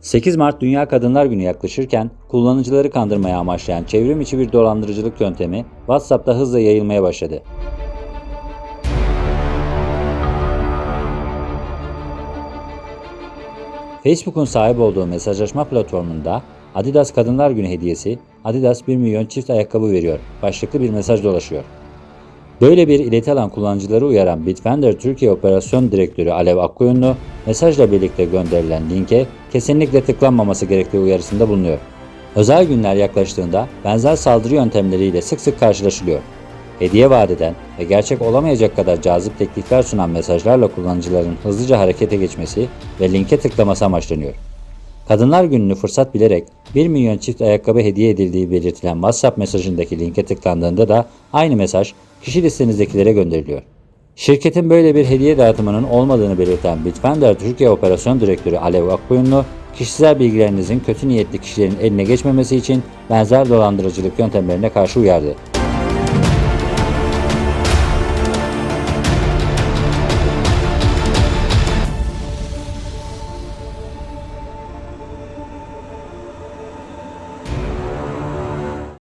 8 Mart Dünya Kadınlar Günü yaklaşırken kullanıcıları kandırmaya amaçlayan çevrim içi bir dolandırıcılık yöntemi WhatsApp'ta hızla yayılmaya başladı. Facebook'un sahip olduğu mesajlaşma platformunda Adidas Kadınlar Günü hediyesi Adidas 1 milyon çift ayakkabı veriyor başlıklı bir mesaj dolaşıyor. Böyle bir ileti alan kullanıcıları uyaran Bitfender Türkiye Operasyon Direktörü Alev Akkoyunlu, mesajla birlikte gönderilen linke kesinlikle tıklanmaması gerektiği uyarısında bulunuyor. Özel günler yaklaştığında benzer saldırı yöntemleriyle sık sık karşılaşılıyor. Hediye vaat eden ve gerçek olamayacak kadar cazip teklifler sunan mesajlarla kullanıcıların hızlıca harekete geçmesi ve linke tıklaması amaçlanıyor. Kadınlar Günü'nü fırsat bilerek 1 milyon çift ayakkabı hediye edildiği belirtilen WhatsApp mesajındaki linke tıklandığında da aynı mesaj kişi listenizdekilere gönderiliyor. Şirketin böyle bir hediye dağıtımının olmadığını belirten Bitfender Türkiye Operasyon Direktörü Alev Akkoyunlu, kişisel bilgilerinizin kötü niyetli kişilerin eline geçmemesi için benzer dolandırıcılık yöntemlerine karşı uyardı.